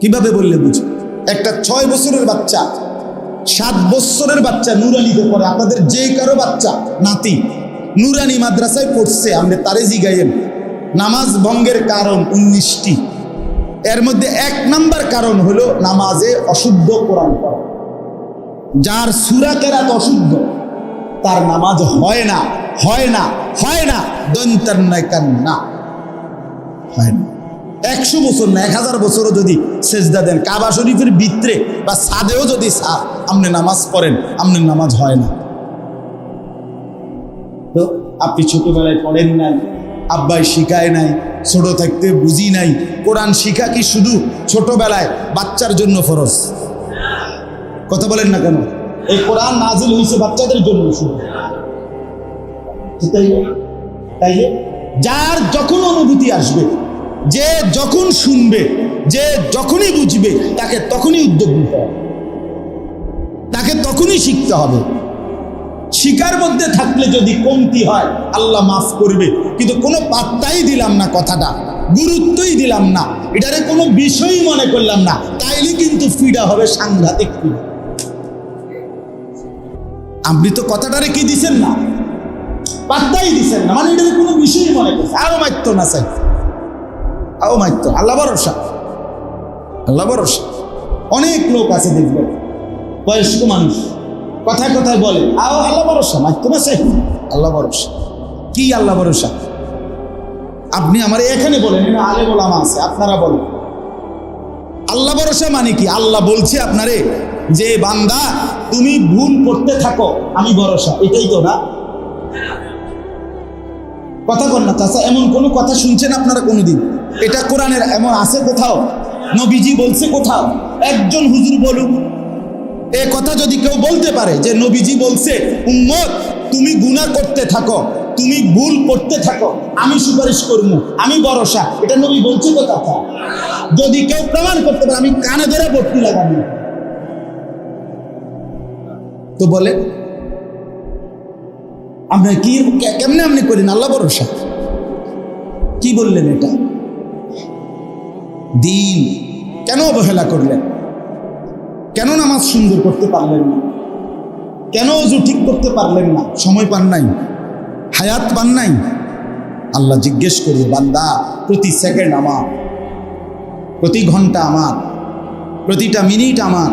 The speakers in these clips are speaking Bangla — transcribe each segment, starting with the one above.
কীভাবে বললে বুঝো? একটা ছয় বছরের বাচ্চা, সাত বছরের বাচ্চা নুরানিতে পড়ে। আপনাদের যে কারও বাচ্চা, নাতি, নুরানি মাদ্রাসায় পড়ছে, আমরা তারে জিগাইয়েন। নামাজ ভঙ্গের কারণ উনিশটি। এর মধ্যে এক নাম্বার কারণ হলো নামাজে অশুদ্ধ কোরআন পড়া। যার সুরা কেরাত অশুদ্ধ, তার নামাজ হয় না হয় না হয় না। দন্তার না হয় না। একশো বছর না, এক হাজার বছরও যদি সেজদা দেন, কাবা শরীফের ভিতরে বা সাদেও যদি সা আপনি নামাজ পড়েন আপনার নামাজ হয় না। তো আপনি ছোটবেলায় পড়েন নাই, আব্বাই শিখায় নাই, ছোট থাকতে বুঝি নাই, কোরআন শিখা কি শুধু ছোটবেলায় বাচ্চার জন্য ফরজ? কথা বলেন না কেন? এই কোরআন নাজিল হয়েছে বাচ্চাদের জন্য শুধু। তাই যার যখন অনুভূতি আসবে যে যখন শুনবে, যে যখনই বুঝবে, তাকে তখনই উদ্যোগ নিতে হবে। তাকে তখনই শিখতে হবে। শিকার মধ্যে থাকলে যদি কমতি হয়, আল্লাহ মাফ করবে। কিন্তু কোনো পাত্তাই দিলাম না কথাটা, গুরুত্বই দিলাম না। এটারে কোনো বিষয়ই মনে করলাম না। তাইলে কিন্তু ফিডা হবে সাংঘাতিক ফিডা আপনি তো কথাটারে কি দিছেন না? পাত্তাই দিছেন না। মানে এটারে কোনো বিষয়ই মনে করছে আরও মারতো না চাই আও আল্লাহ ভরসা। আল্লাহ ভরসা। অনেক লোক আছে দেখবেন বয়স্ক মানুষ, কথায় কথায় বলে, আও আল্লাহ ভরসা না চাই আল্লাহ ভরসা। কি আল্লাহ ভরসা? আপনি আমার এখানে বলেন আলে বলামা আছে, আপনারা বলেন। আল্লাহ ভরসা মানে কি? আল্লাহ বলছে আপনারে যে, বান্দা, তুমি ভুল করতে থাকো, আমি ভরসা। এটাই তো না? কথা কর না, চাচা, এমন কোনো কথা শুনছেন আপনারা কোনোদিন? এটা কোরআনের, এমন আছে কোথাও? নবীজি বলছে কোথাও? একজন হুজুর বলুক। এ কথা যদি কেউ বলতে পারে যে নবীজি বলছে, উম্মত, তুমি গুনাহ করতে থাকো, তুমি ভুল করতে থাকো, আমি সুপারিশ করব, আমি ভরসা। এটা নবী বলছে কথা যদি কেউ প্রমাণ করতে পারে, আমি কানে ধরে ভর্তি লাগাবো। তো বলে, আমরা কি, কে- কেমনে আপনি করেন? আল্লাহ ভরসা। কি বললেন এটা? দিন কেন অবহেলা করলেন? কেন নামাজ সুন্দর করতে পারলেন না? কেন অজু ঠিক করতে পারলেন না? সময় পান নাই? হায়াত পান নাই? আল্লাহ জিজ্ঞেস করবে বান্দা, প্রতি সেকেন্ড আমার, প্রতি ঘণ্টা আমার, প্রতিটা মিনিট আমার,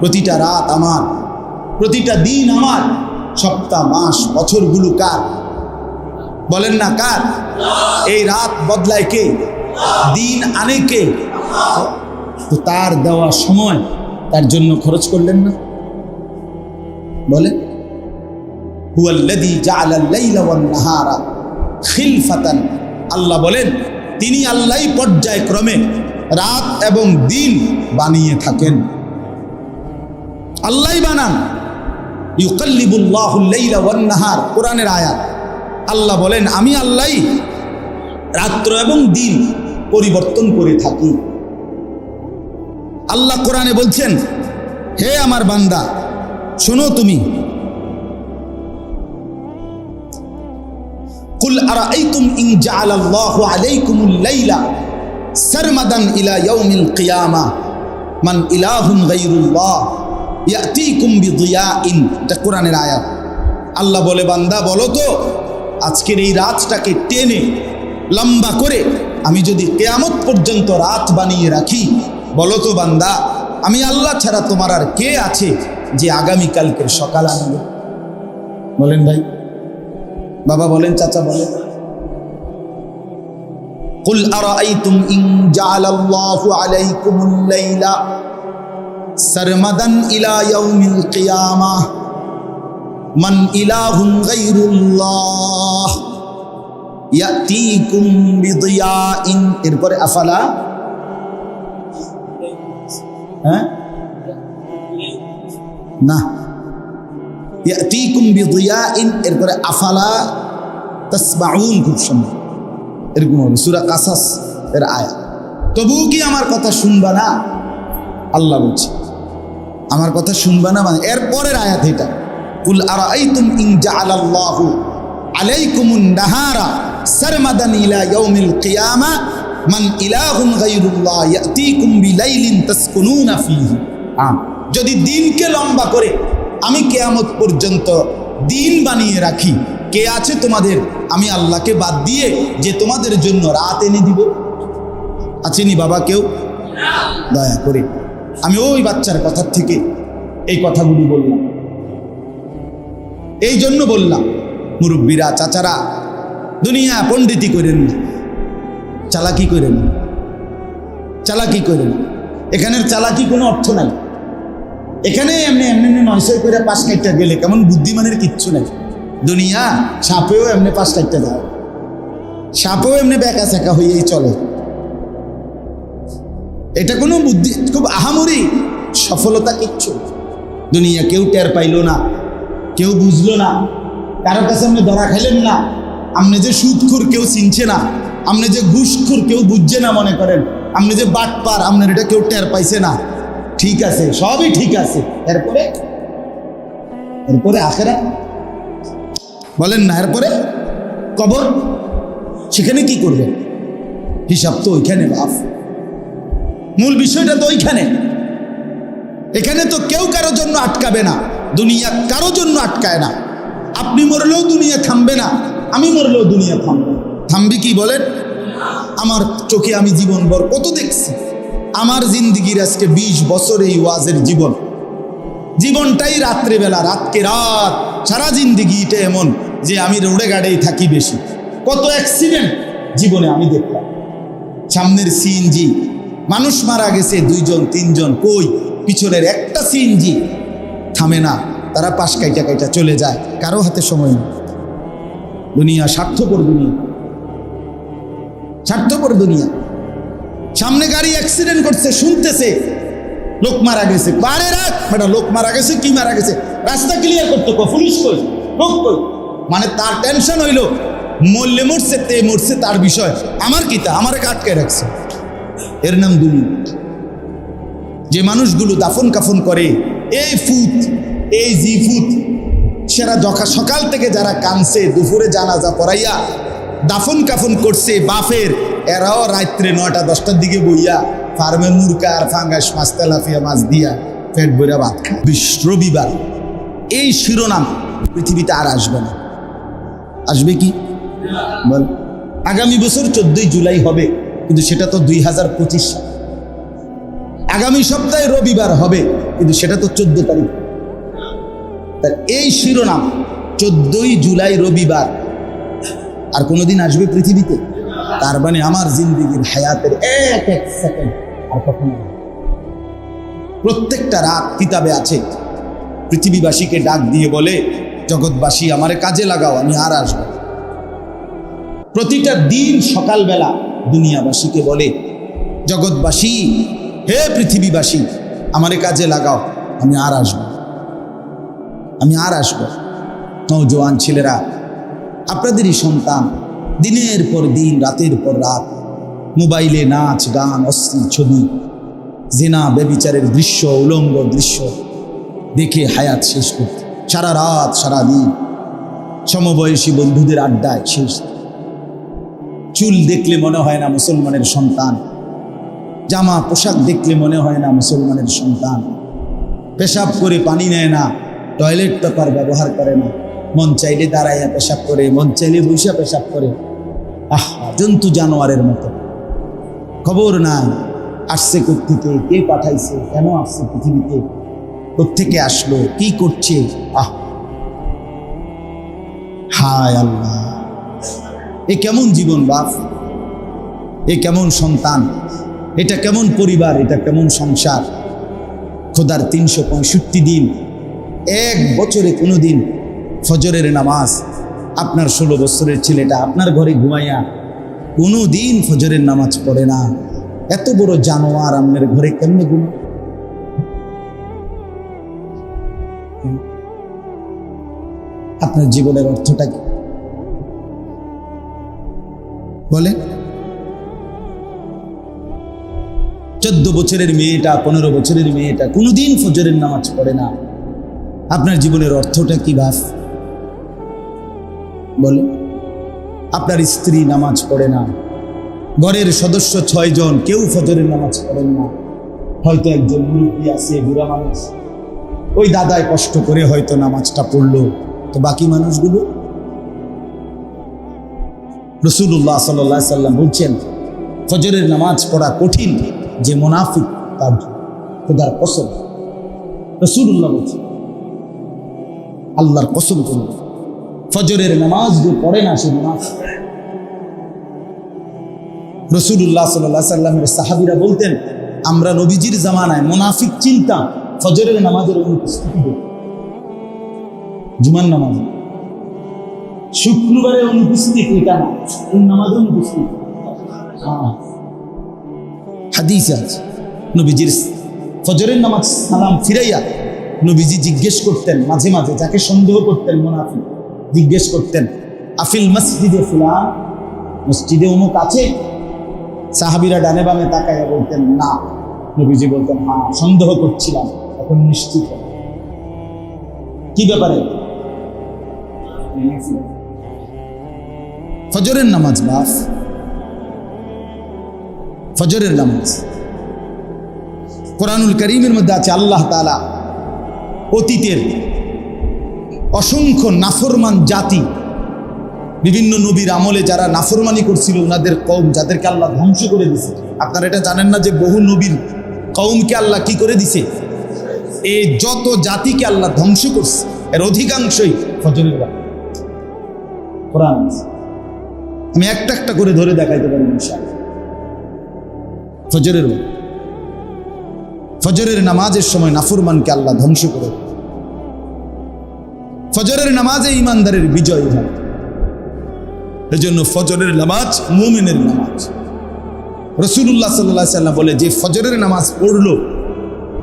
প্রতিটা রাত আমার, প্রতিটা দিন আমার, সপ্তাহ, মাস, বছরগুলো কার? বলেন না কার? এই রাত বদলায় কে? দিন আনে কে তো তার দেওয়া সময় তার জন্য খরচ করলেন না। বলে আল্লাহ বলেন, তিনি আল্লাহই পর্যায়ক্রমে রাত এবং দিন বানিয়ে থাকেন। আল্লাহই বানান। নাহার, কোরআনের আয়াত। আল্লাহ বলেন, আমি আল্লাহই রাত্র এবং দিন পরিবর্তন করে থাকি। আল্লাহ কোরআনে বলছেন, হে আমার বান্দা, শোনো তুমি। কুল আরাআইতুম ইন জাআলাল্লাহু আলাইকুমুল লাইলা সারমাদান ইলা ইয়াউমিল কিয়ামা। মান ইলাহুন গায়রুল্লাহ, ইয়াতিকুম বিদিয়াইন। এটা কোরআনের আয়াত। আল্লাহ বলে, বান্দা, বলো তো, আজকের এই রাতটাকে টেনে, লম্বা করে আমি যদি কেয়ামত পর্যন্ত রাত বানিয়ে রাখি বলো তো বান্দা আমি আল্লাহ ছাড়া তোমার আর কে আছে যে আগামীকালকের সকাল আনবে বলেন ভাই বাবা বলেন চাচা বলেন قل أرأيتم إن جعل الله عليكم الليل سرمدا إلى يوم القيامة من إله غير الله يأتيكم بضياء এরপরে আফালা? হ্যাঁ? না। এরকম সূরা কাসাস এর তবুও কি আমার কথা শুনবা না? আল্লাহ বলছে। আমার কথা শুনবা না মানে? এর পরের আয়াত এটা। কুল আরাআইতুম ইন আলাইকুমুন নাহারা। সারমাদান ইলা ইয়াউমিল কিয়ামা মান ইলাহুন গায়রুল্লাহ ইয়াতিকুম বিলাইলিন তাসকুনুনা ফীহি আ, যদি দিনকে লম্বা করে আমি কেয়ামত পর্যন্ত দিন বানিয়ে রাখি কে আছে তোমাদের? আমি আল্লাহকে বাদ দিয়ে যে তোমাদের জন্য রাত এনে দিব। আছেনি বাবা কেউ? দয়া করে। আমি ওই বাচ্চার কথার থেকে এই কথাগুলি বললাম। এই জন্য বললাম মুরব্বীরা চাচারা দুনিয়া পণ্ডিতি করেন। চালাকি করেন। চালাকি করেন। এখানের চালাকি কোনো অর্থ নাই। এখানে এমনি এমনি এমনি নয়শো করে পাঁচ কাইটটা গেলে কেমন বুদ্ধিমানের কিচ্ছু নাই। দুনিয়া সাপেও এমনি পাঁচ কাইটটা যায় সাপেও এমনি বেকা চেকা হয়েই চলে। এটা কোনো বুদ্ধি, খুব আহামরি সফলতা কিচ্ছু। দুনিয়া কেউ টের পাইলো না, কেউ বুঝলো না। কারও কাছে আপনি ধরা খাইলেন না। আপনি যে সুদখুর কেউ চিনছে না আপনি যে ঘুষখুর কেউ বুঝছে না মনে করেন আপনি যে বাটপার আপনার এটা কেউ টের পাইছে না। ঠিক আছে, সবই ঠিক আছে। এরপরে? এরপরে আখেরা? বলেন না, এরপরে? কবর? সেখানে কি করবেন হিসাব তো ওইখানে, বাপ। মূল বিষয়টা তো ওইখানে। এখানে তো কেউ কারও জন্য আটকাবে না, দুনিয়া কারও জন্য আটকায় না। আপনি মরলেও দুনিয়া থামবে না। আমি মরলেও দুনিয়া থামবে। থামবি কি বলেন? আমার চোখে আমি জীবনভর কত দেখছি। আমার জিন্দিগির আজকে ২০ বছর এই ওয়াজের জীবন। জীবনটাই রাত্রেবেলা, রাতকে রাত, সারা জিন্দিগিটা এমন যে আমি রোডে গাড়েই থাকি বেশি। কত অ্যাক্সিডেন্ট জীবনে আমি দেখলাম। সামনের সিএনজি, মানুষ মারা গেছে, দুইজন, তিনজন, কই? পিছনের একটা সিএনজি থামে না। তারা পাশ কাইটা কাইটা চলে যায়, কারও হাতে সময় নেই। দুনিয়া, স্বার্থপর দুনিয়া। স্বার্থপর দুনিয়া। সামনে গাড়ি অ্যাক্সিডেন্ট করছে, শুনতেছে, লোক মারা গেছে। পারে রাখ বেটা, লোক মারা গেছে, কি মারা গেছে? রাস্তা ক্লিয়ার করতে পুলিশ কই? লোক কই? মানে তার টেনশন হইল, মরলে মরছে, তে মরছে তার বিষয়। আমার কি তা? আমারে আটকে রাখছে? এর নাম দুনিয়া। যে মানুষগুলো দাফন কাফন করে, এই ফুত, এই জি ফুত সেরা যখা সকাল থেকে যারা কানছে দুপুরে জানাজা পড়াইয়া দাফন কাফন করছে বাফের এরাও রাত্রে নয়টা, দশটার দিকে বইয়া ফার্মে মুরকা আর ফাঙ্গাস, মাছ তেলাফিয়া মাছ দিয়া পেট বইরা ভাত খায়। বিশ- রবিবার। এই শিরোনাম পৃথিবীতে আর আসবে না। আসবে কি? বল। আগামী বছর চোদ্দই জুলাই হবে, কিন্তু সেটা তো দুই হাজার পঁচিশ আগামী সপ্তাহে রবিবার হবে, কিন্তু সেটা তো চোদ্দ তারিখ। তার এই শিরোনাম চোদ্দই জুলাই রবিবার। আর কোনোদিন আসবে পৃথিবীতে? তার মানে আমার জিন্দিগির হায়াতের এক এক সেকেন্ড আর কখনো প্রত্যেকটা রাত কিতাবে আছে। পৃথিবীবাসীকে ডাক দিয়ে বলে, জগৎবাসী, আমারে কাজে লাগাও, আমি আর আসব প্রতিটা দিন সকালবেলা দুনিয়াবাসীকে বলে, জগৎবাসী, হে পৃথিবীবাসী, আমারে কাজে লাগাও, আমি আর আসব আমি আর আসব। নৌজোয়ান ছেলেরা, আপনাদেরই সন্তান, দিনের পর দিন, রাতের পর রাত, মোবাইলে নাচ, গান, অশ্লীল ছবি, জেনা বেবিচারের দৃশ্য, উলঙ্গ দৃশ্য দেখে হায়াত শেষ করতে। সারা রাত, সারা দিন সমবয়সী বন্ধুদের আড্ডায় শেষ। চুল দেখলে মনে হয় না মুসলমানের সন্তান, জামা, পোশাক দেখলে মনে হয় না মুসলমানের সন্তান, পেশাব করে পানি নেয় না টয়লেট পেপার ব্যবহার করে না? মন চাইলে দাঁড়াইয়া পেশাব করে, মন চাইলে বৈশা পেশাব করে। আহ, জন্তু জানোয়ারের মতো। খবর নাই, আসছে কোথেকে কে পাঠাইছে, কেন আসছে পৃথিবীতে? কোথেকে আসলো, কি করছে? আহ। হায় আল্লাহ। এ কেমন জীবন বাপ? এ কেমন সন্তান? এটা কেমন পরিবার? এটা কেমন সংসার? খোদার তিনশো পঁয়ষট্টি দিন এক বছরে কোনো দিন ফজরের নামাজ আপনার ষোলো বছরের ছেলেটা আপনার ঘরে ঘুমাইয়া কোনো দিন ফজরের নামাজ পড়ে না। এত বড় জানোয়ার আপনার ঘরে কেমনে ঘুমা আপনার জীবনের অর্থটা কি? বলে চোদ্দ বছরের মেয়েটা, পনেরো বছরের মেয়েটা কোনোদিন ফজরের নামাজ পড়ে না। আপনার জীবনের অর্থটা কি ভাস বলে আপনার স্ত্রী নামাজ পড়ে না। ঘরের সদস্য ছয়জন কেউ ফজরের নামাজ পড়েন না। হয়তো একজন মুরব্বী আছে, বুড়া মানুষ। ওই দাদায় কষ্ট করে হয়তো নামাজটা পড়ল। তো বাকি মানুষগুলো? রসুল্লাহ সাল্লাহ সাল্লাম বলছেন, ফজরের নামাজ পড়া কঠিন, যে মোনাফিক তার খোদার কসম। রসুল্লাহ বলছেন আল্লাহর কসম করুন। ফজরের নামাজ যে পড়ে না সে মুনাফিক রসুল্লাহ সাল্লাহ সাল্লামের সাহাবিরা বলতেন, আমরা নবীজির জামানায় মোনাফিক চিন্তা ফজরের নামাজের অনুপস্থিতি। জুমার নামাজ শুক্রবারে অনুপস্থিত এটা না? কোন অনুপস্থিত? হ্যাঁ। হাদিস আছে। নবীজির ফজরের নামাজ সালাম ফিরাইয়া নবীজি জিজ্ঞেস করতেন মাঝে মাঝে, যাকে সন্দেহ করতেন মোনাফিক, জিজ্ঞেস করতেন, আফিল মসজিদে ফুলান? মসজিদে অমুক আছে? সাহাবিরা ডানে বামে তাকাইয়া বলতেন, না। নবীজি বলতেন হ্যাঁ সন্দেহ করছিলাম, এখন নিশ্চিত কি ব্যাপারে? ফজরের নামাজ বাস ফজরের নামাজ। কোরআনুল করিমের মধ্যে আছে আল্লাহ তালা অতীতের অসংখ্য নাফরমান জাতি, বিভিন্ন নবীর আমলে যারা নাফরমানি করছিল ওনাদের কৌম যাদেরকে আল্লাহ ধ্বংস করে দিছে আপনারা এটা জানেন না যে বহু নবীর কৌমকে আল্লাহ কি করে দিছে এই যত জাতিকে আল্লাহ ধ্বংস করছে, এর অধিকাংশই ফজরের। কোরআন আমি একটা একটা করে ধরে দেখাইতে পারি ফজরের। ফজরের নামাজের সময় নাফরমানকে আল্লাহ ধ্বংস করে ফজরের নামাজে ইমানদারের বিজয় হয়। এজন্য ফজরের নামাজ মুমিনের নামাজ। রসুল্লাহ সাল্লাহ সাল্লাম বলে, যে ফজরের নামাজ পড়ল,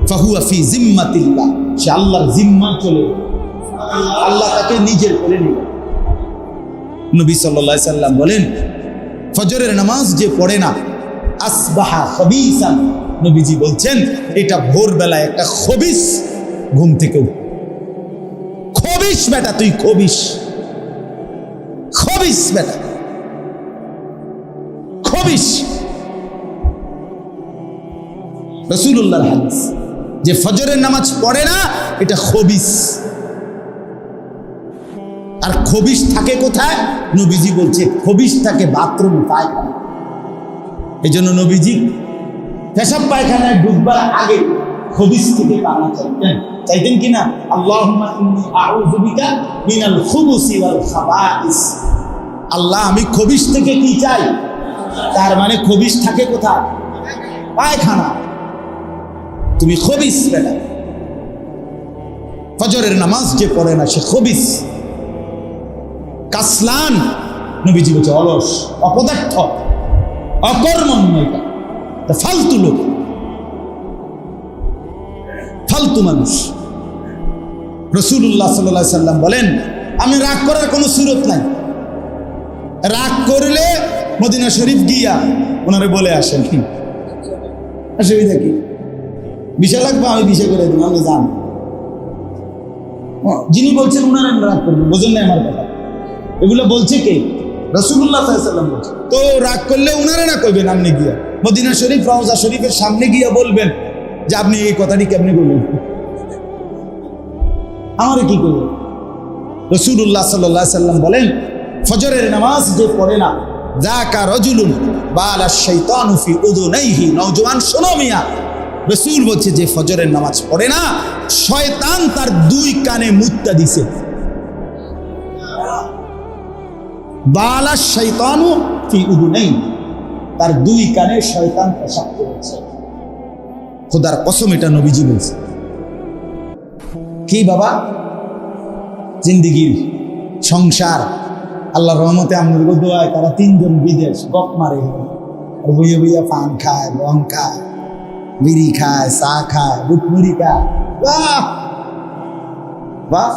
ফাহুয়া ফি জিম্মাতিল্লাহ। সে আল্লাহর জিম্মা চলে আল্লাহ তাকে নিজের করে নিল নবী সাল্লাহ সাল্লাম বলেন, ফজরের নামাজ যে পড়ে না, আসবাহা খবিসান। নবীজি বলছেন, এটা ভোরবেলায় একটা খবিস ঘুম থেকে। খবিস বেটা, তুই খবিস। খবিস বেটা। খবিস। রসুল্লাহর হাদিস, যে ফজরের নামাজ পড়ে না, এটা খবিস। আর খবিস থাকে কোথায়? নবীজি বলছে খবিস থাকে বাথরুম পায়খানা এই জন্য নবীজি পেশাব পায়খানায় ঢুকবার আগে খবিস থেকে পানা চাইতেন চাইতেন কিনা? আল্লাহুম্মা ইন্নী মিনাল খুবুসি আল্লাহ, আমি খবিস থেকে কি চাই? তার মানে খবিস থাকে কোথায়? পায়খানা। তুমি খবিস বেটা ফজরের নামাজ যে পড়ে না, সে খবিস কাসলান, নবীজি বলছে অলস, অপদার্থ অকর্মণ্য এটা তা ফালতু লোক। ফালতু মানুষ। রসুল্লাহ সাল্লাহ সাল্লাম বলেন, আমি রাগ করার কোনো সুরত নাই। রাগ করলে মদিনা শরীফ গিয়া ওনারে বলে আসেন। অসুবিধা কি? বিষয় লাগবে, আমি বিষয় করে দেবো আমি জান যিনি বলছেন ওনার আমি রাগ করব, বোঝেন না আমার কথা। এগুলো বলছে কে? রসুল্লাহ সাল্লাম বলছে তো রাগ করলে উনারে না করবেন আপনি গিয়া। মদিনা শরীফ, রওজা শরীফের সামনে গিয়া বলবেন যে আপনি এই কথাটি কেমনি বলবেন আমারে কি করবেন রসুল্লাহ সাল্লাহ সাল্লাম বলেন, ফজরের নামাজ যে পড়ে না শোনো মিয়া যে ফজরের নামাজ পড়ে না, শয়তান তার দুই কানে দিছে। ফি তার দুই কানে শয়তান পেশাব করেছে। খোদার কসম এটা নবীজি বলছে। কি বাবা? জিন্দিগির সংসার আল্লাহ রহমতে আমাদের দোয়ায় তারা তিনজন বিদেশ গপ মারে। বইয়ে বইয়া পান খায় রং খায়, বিড়ি খায়, চা খায়, বুটমুড়ি খায়। বাহ! বাহ!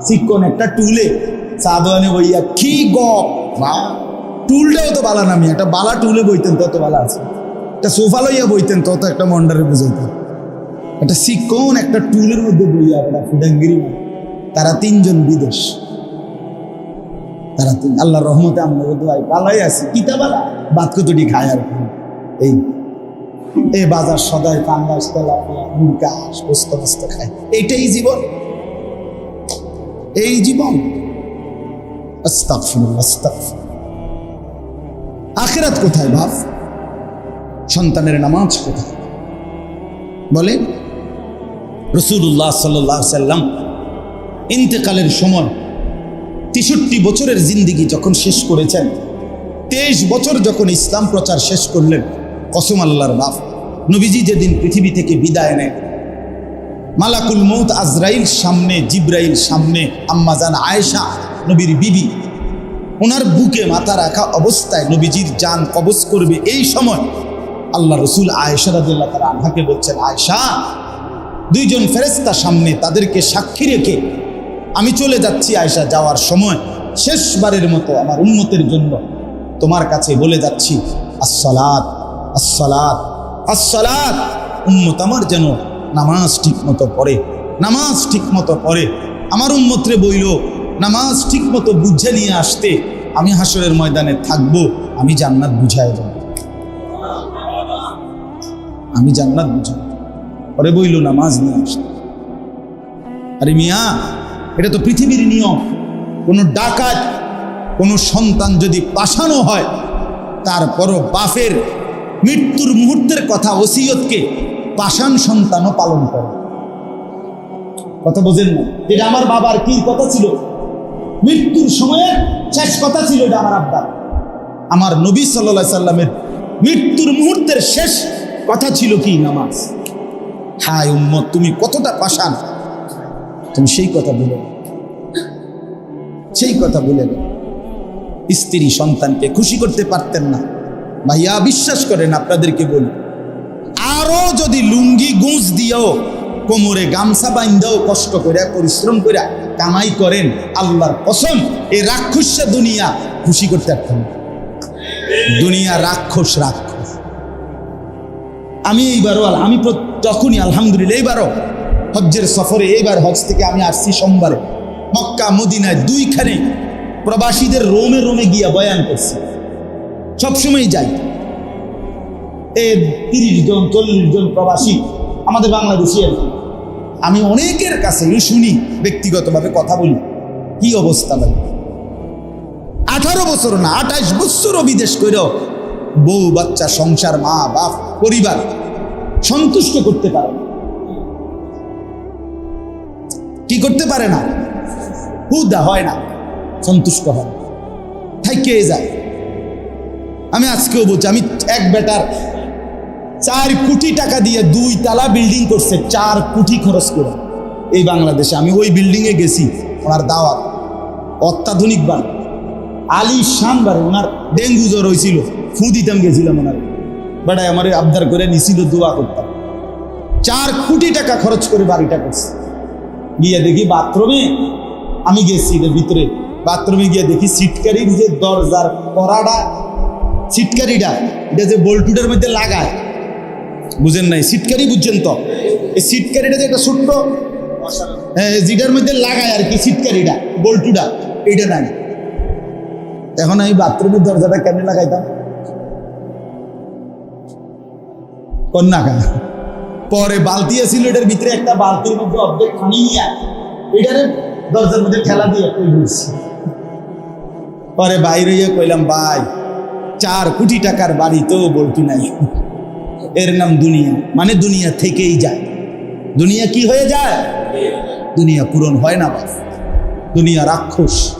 চিকন একটা টুলে চা দোয়ানে বইয়া কি গপ, বাহ! টুলটাও তো বালা নামি একটা বালা টুলে বইতেন তত বালা আছে। একটা সোফা লইয়া বইতেন তত একটা মন্ডারে বুঝাইতেন একটা চিকন একটা টুলের মধ্যে বইয়া একটা ফুডাঙ্গিরি তারা তিনজন বিদেশ। তারা তো আল্লাহ রহমতে আমরা দোয়াই পালাই আছি। কিতাবালা বাদ কতটি খায় আর এই এ বাজার সদাই পাঙ্গাস তেলাপিয়া বস্ত বস্ত খায়। এইটাই জীবন। এই জীবন। আস্তাগফিরুল্লাহ, আস্তাগফিরুল্লাহ। আখেরাত কোথায় ভাব সন্তানের নামাজ কোথায়? বলে রসুল্লাহ সাল্লাহ সাল্লাম ইন্তেকালের সময় তেষট্টি বছরের জিন্দিগি যখন শেষ করেছেন, তেইশ বছর যখন ইসলাম প্রচার শেষ করলেন, কসম আল্লাহর বাপ, নবীজি যেদিন পৃথিবী থেকে বিদায় নেয় মালাকুল মৌত আজরাইল সামনে, জিব্রাইল সামনে আম্মাজান আয়েশা, নবীর বিবি ওনার বুকে মাথা রাখা অবস্থায় নবীজির যান কবজ করবে এই সময়। আল্লাহ রসুল আয়েশা রাদিল্লাহ তারা আনহাকে বলছেন, আয়েশা, দুইজন ফেরেস্তা সামনে তাদেরকে সাক্ষী রেখে আমি চলে যাচ্ছি আয়েশা যাওয়ার সময়। শেষবারের মতো আমার উন্মতের জন্য তোমার কাছে বলে যাচ্ছি, আসসালাত আসসালাত আসসালাত। উম্মত আমার যেন নামাজ ঠিক মতো পড়ে, নামাজ ঠিক মতো পড়ে। আমার উন্মত্রে বইল নামাজ ঠিক মতো বুঝে নিয়ে আসতে আমি হাসরের ময়দানে থাকব, আমি জান্নাত বুঝাই যাব আমি জান্নাত বুঝাই পরে বইল, নামাজ নিয়ে আসতে। আরে মিয়া, এটা তো পৃথিবীর নিয়ম। কোনো ডাকাত, কোনো সন্তান যদি পাশানো হয়, তারপরও বাফের মৃত্যুর মুহূর্তের কথা, ওসিয়তকে পাষাণ সন্তানও পালন করে। কথা বোঝেন না? এটা আমার বাবার কি কথা ছিল? মৃত্যুর সময়ে শেষ কথা ছিল এটা আমার আব্বা। আমার নবী সাল্লা সাল্লামের মৃত্যুর মুহূর্তের শেষ কথা ছিল কি? নামাজ। হায় উম্মত, তুমি কতটা পাষাণ। তুমি সেই কথা বলে সেই কথা বলে স্ত্রী সন্তানকে খুশি করতে পারতেন না। ভাইয়া, বিশ্বাস করেন, আপনাদেরকে বলি, আরও যদি লুঙ্গি গুঁজ দিয়েও কোমরে গামছা বাইন্দাও কষ্ট করে, পরিশ্রম করে কামাই করেন আল্লাহর কসম, এই রাক্ষসা দুনিয়া খুশি করতে পারতেন না। দুনিয়া রাক্ষস রাক্ষস আমি এইবারও আমি তখনই আলহামদুলিল্লাহ এইবারও হজ্জের সফরে, এইবার হজ থেকে আমি আসছি সোমবারে মক্কা, মদিনায় দুইখানে প্রবাসীদের রোমে রোমে গিয়া বয়ান করছি সবসময় যাই এ তিরিশ জন, চল্লিশ জন প্রবাসী আমাদের বাংলাদেশি আর কি। আমি অনেকের কাছে শুনি, ব্যক্তিগতভাবে কথা বলি। কি অবস্থা ভাই? আঠারো বছর না, আঠাইশ বছরও বিদেশ করেও বউ, বাচ্চা, সংসার, মা, বাপ, পরিবার সন্তুষ্ট করতে পারে কি করতে পারে না? হুদা হয় না, সন্তুষ্ট হয়। থাইকে যায়? আমি আজকেও বলছি, আমি এক বেটার চার কোটি টাকা দিয়ে দুই তালা বিল্ডিং করছে, চার কোটি খরচ করে। এই বাংলাদেশে আমি ওই বিল্ডিংয়ে গেছি, ওনার দাওয়াত। অত্যাধুনিক বাড়ি। আলী শান বাড়ি ওনার ডেঙ্গু জ্বর হয়েছিল, ফু দিতাম গেছিলাম ওনার। বেটায় আমার আবদার করে নিছিল দোয়া করতাম। চার কোটি টাকা খরচ করে বাড়িটা করছে। গিয়ে দেখি বাথরুমে, আমি গেছি ভিতরে। বাথরুমে গিয়ে দেখি সিটকারির যে দরজার করাটা সিটকারিটা এটা যে বল্টুটার মধ্যে লাগায় বুঝেন নাই সিটকারি বুঝছেন তো? এই সিটকারিটা যে একটা ছোট্ট হ্যাঁ, যেটার মধ্যে লাগায় আর কি সিটকারিটা বল্টুটা এইটা নাই। এখন আমি বাথরুমের দরজাটা কেমনে লাগাইতাম? কন্যা কেন? পরে বালতি আছিল এটার ভিতরে একটা বালতির মধ্যে অর্ধেক পানি এটারে দরজার মধ্যে ঠেলা দিয়ে পরে বাইরে কইলাম ভাই চার কোটি টাকার বাড়ি তো বলতি নাই। এর নাম দুনিয়া। মানে দুনিয়া থেকেই যায়। দুনিয়া কি হয়ে যায়? দুনিয়া পূরণ হয় না বাস দুনিয়া রাক্ষস।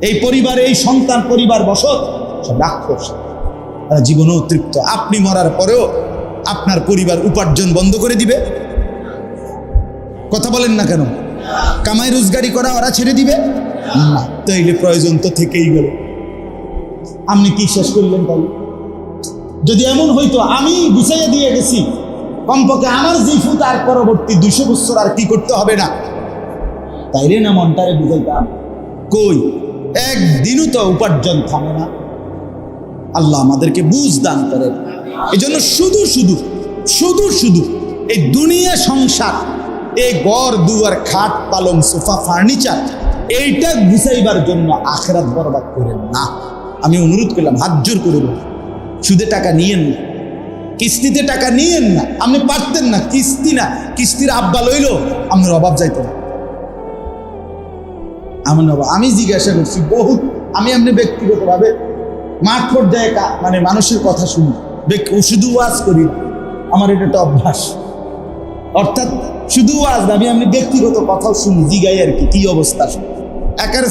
এই পরিবারে, এই সন্তান, পরিবার, বসত, সব রাক্ষস। তারা জীবনেও তৃপ্ত। আপনি মরার পরেও আপনার পরিবার উপার্জন বন্ধ করে দিবে। কথা বলেন না কেন? কামাই রোজগারি করা ওরা ছেড়ে দিবে? না, তাইলে প্রয়োজন তো থেকেই গেল। আপনি কি শেষ করলেন তাই যদি এমন হইতো আমি গুছাইয়ে দিয়ে গেছি। কমপক্ষে আমার জিফু তার পরবর্তী দুশো বছর আর কি করতে হবে না। তাইলে না মনটারে বুঝাইতাম কই একদিনও তো উপার্জন থামে না। আল্লাহ আমাদেরকে বুঝ দান করেন। এই জন্য শুধু শুধু শুধু শুধু এই দুনিয়া সংসার এই গড় দুয়ার খাট পালং সোফা ফার্নিচার এইটা গুছাইবার জন্য আখেরাত বরবাদ করেন না। আমি অনুরোধ করলাম হাত জোর করে বলি, সুদে টাকা নিয়েন না। কিস্তিতে টাকা নিয়েন না। আপনি পারতেন না। কিস্তি না। কিস্তির আব্বা লইল, আপনার অভাব যাইতো না। আমার অভাব আমি জিজ্ঞাসা করছি বহুত আমি এমনি ব্যক্তিগতভাবে মাঠ পর্যায়ে মানে মানুষের কথা শুনি। শুধু ওয়াজ করি আমার এটা একটা অভ্যাস। অর্থাৎ শুধু ওয়াজ আমি আমি ব্যক্তিগত কথাও শুনি, জিগাই আর কি কি অবস্থা। একের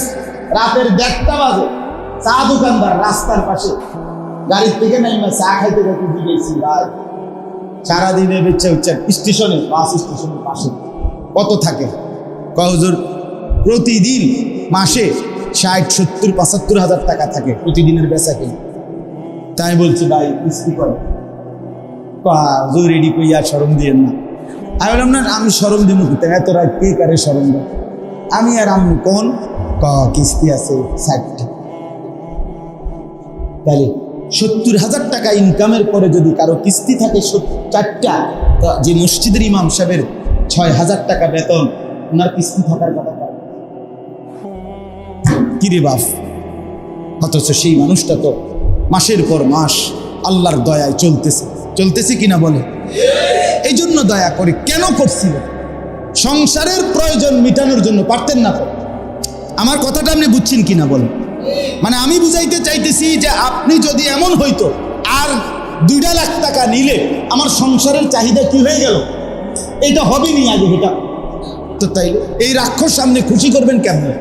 রাতের দেড়টা বাজে। চা দোকানদার রাস্তার পাশে গাড়ির থেকে নাইমা চা খাইতে খাইতে জিগেছি ভাই সারাদিনে বেচে হচ্ছে স্টেশনে, বাস স্টেশনের পাশে। কত থাকে? কহজোর প্রতিদিন মাসে ষাট, সত্তর, পঁচাত্তর হাজার টাকা থাকে প্রতিদিনের বেচা কিনা। তাই বলছি, ভাই, কিস্তি করে। রেডি কইয়া সরম দিয়েন না। আমি বললাম, না আমি সরম দিব কি? এত রাত কে কারে সরম দেয়? আমি আর আমি কোন? কিস্তি আছে ষাটটা তাহলে সত্তর হাজার টাকা ইনকামের পরে যদি কারও কিস্তি থাকে চারটা যে মসজিদের ইমাম সাহেবের ছয় হাজার টাকা বেতন, ওনার কিস্তি থাকার কথা। কিরে বাপ? অথচ সেই মানুষটা তো মাসের পর মাস আল্লাহর দয়ায় চলতেছে। চলতেছে কিনা বলে? এই জন্য দয়া করে কেন করছিল সংসারের প্রয়োজন মিটানোর জন্য পারতেন না আমার কথাটা আপনি বুঝছেন কিনা বলেন? মানে আমি বুঝাইতে চাইতেছি যে আপনি যদি এমন হইতো, আর দুইটা লাখ টাকা নিলে আমার সংসারের চাহিদা কি হয়ে গেল? এটা হবে নি আগে এটা। তো তাই এই রাক্ষস সামনে খুশি করবেন কেমন?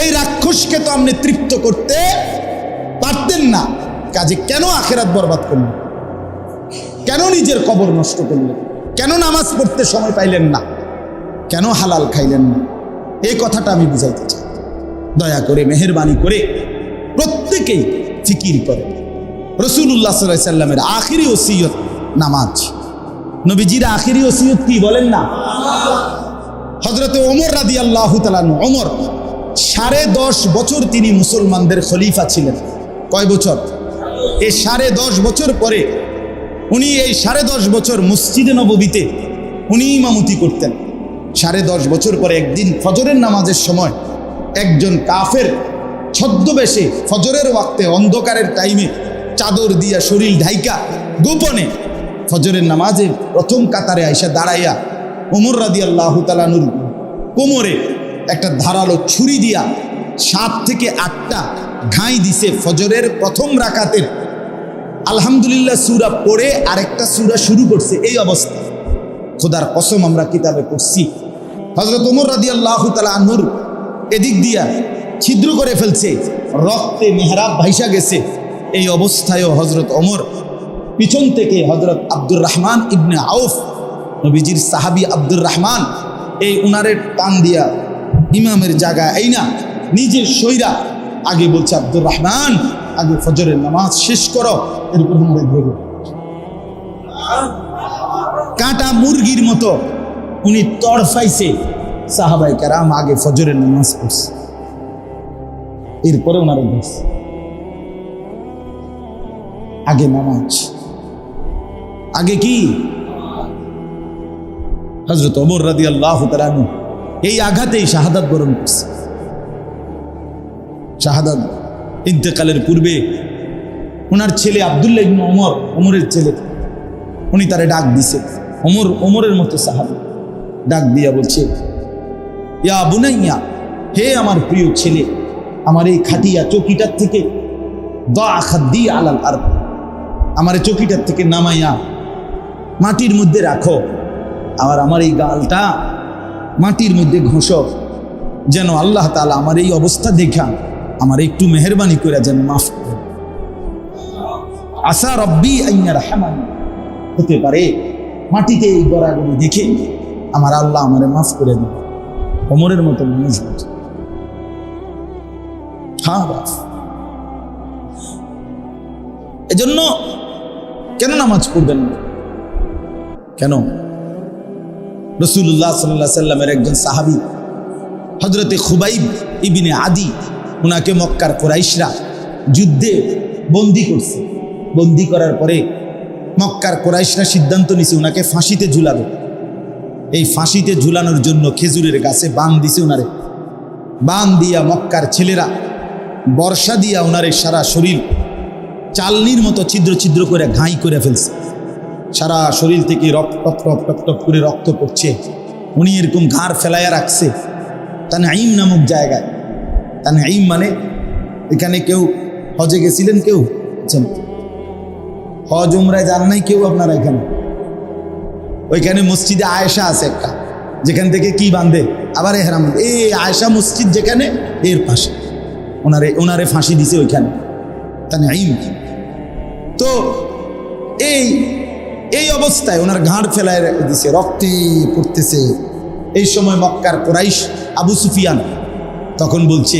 এই রাক্ষসকে তো আপনি তৃপ্ত করতে পারতেন না। কাজে কেন আখেরাত বরবাদ করলেন? কেন নিজের কবর নষ্ট করলেন? কেন নামাজ পড়তে সময় পাইলেন না? কেন হালাল খাইলেন না? এই কথাটা আমি বুঝাইতে চাই। দয়া করে, মেহরবানি করে প্রত্যেকেই ফিকির করে। রসুল্লাহ সাল্লামের আখিরি ওসিয়ত নামাজ। নবীজির আখিরি ওসিয়ত কি বলেন না? হজরত ওমর রাদি আল্লাহ তালানু ওমর, সাড়ে দশ বছর তিনি মুসলমানদের খলিফা ছিলেন। কয় বছর? এই সাড়ে দশ বছর পরে উনি এই সাড়ে দশ বছর মসজিদে নববীতে উনি ইমামতি করতেন। সাড়ে দশ বছর পরে একদিন ফজরের নামাজের সময় একজন কাফের ছদ্মবেশে ফজরের ওয়াক্তে অন্ধকারের টাইমে চাদর দিয়া শরীর ঢাইকা গোপনে ফজরের নামাজে প্রথম কাতারে আইসা দাঁড়াইয়া ওমর রাদি আল্লাহ তালানুর কোমরে একটা ধারালো ছুরি দিয়া সাত থেকে আটটা ঘাই দিছে ফজরের প্রথম রাকাতের। আলহামদুলিল্লাহ সুরা পড়ে আরেকটা সুরা শুরু করছে এই অবস্থা খোদার কসম আমরা কিতাবে পড়ছি। হজরত ওমর রাদি আল্লাহ তালা আনুর এদিক দিয়া ছিদ্র করে ফেলছে। রক্তে মেহরাব ভাইসা গেছে। এই অবস্থায়ও হজরত অমর পিছন থেকে হজরত আব্দুর রহমান ইবনে আউফ, নবীজির সাহাবি আব্দুর রহমান এই উনারের টান দিয়া ইমামের জায়গা এই না নিজের সৈরা আগে বলছে আব্দুর রহমান আগে ফজরের নামাজ শেষ করো। এরপর মরে ধরো। কাটা মুরগির মতো উনি তড়ফাইছে। সাহাবাই কারাম আগে ফজরের নামাজ পড়ছে। এরপরে ওনারা ধরছে আগে নামাজ। আগে কি? হজরত অমর রাদি আল্লাহ তালানু এই আঘাতেই শাহাদাত বরণ করছে। শাহাদাত ইন্তেকালের পূর্বে ওনার ছেলে আবদুল্লাহ ইবনে ওমর, ওমরের ছেলে উনি তারে ডাক দিছে। অমর অমরের মতো সাহাবি। ডাক দিয়া বলছে ইয়া বুনাইয়া, হে আমার প্রিয় ছেলে, আমার এই খাটিয়া চকিটার থেকে দা আলাল আর আমার এই চকিটার থেকে নামাইয়া মাটির মধ্যে রাখো, আর আমার এই গালটা মাটির মধ্যে ঘষো, যেন আল্লাহ তালা আমার এই অবস্থা দেখা, আমার একটু মেহরবানি করে যেন মাফ আসা রব্বি আইয়া রাহমান হতে পারে মাটিতে এই গড়াগড়ি দেখে আমার আল্লাহ আমারে মাফ করে দেবে অমরের মতো মানুষ হয়েছে। হ্যাঁ এজন্য কেন নামাজ পড়বেন কেন? রসুল্লাহ সাল্লাহ সাল্লামের একজন সাহাবি হজরতে খুবাইব ইবিনে আদি ওনাকে মক্কার কোরাইশরা যুদ্ধে বন্দি করছে। বন্দি করার পরে মক্কার কোরাইশরা সিদ্ধান্ত নিছে ওনাকে ফাঁসিতে ঝুলাবে। এই ফাঁসিতে ঝুলানোর জন্য খেজুরের গাছে বান দিছে ওনারে বান দিয়া মক্কার ছেলেরা বর্ষা দিয়া ওনারে সারা শরীর চালনির মতো ছিদ্র ছিদ্র করে ঘাই করে ফেলছে। সারা শরীর থেকে রক্ত টপ টপ টপ টপ করে রক্ত পড়ছে। উনি এরকম ঘাড় ফেলাইয়া রাখছে। তান আইম নামক জায়গায়। তান আইম মানে এখানে কেউ হজে গেছিলেন কেউ? আচ্ছা, হজ উমরায় যান নাই কেউ আপনারা এখানে? ওইখানে মসজিদে আয়েশা আছে একটা, যেখান থেকে কি বাঁধে? আবার এহরাম। এই আয়েশা মসজিদ যেখানে, এর পাশে। ওনারে ওনারে ফাঁসি দিছে ওইখানে। তান আইম তো এই এই অবস্থায় ওনার ঘাড় ফেলায় দিছে, রক্তে পড়তেছে। এই সময় মক্কার কোরাইশ আবু সুফিয়ান তখন বলছে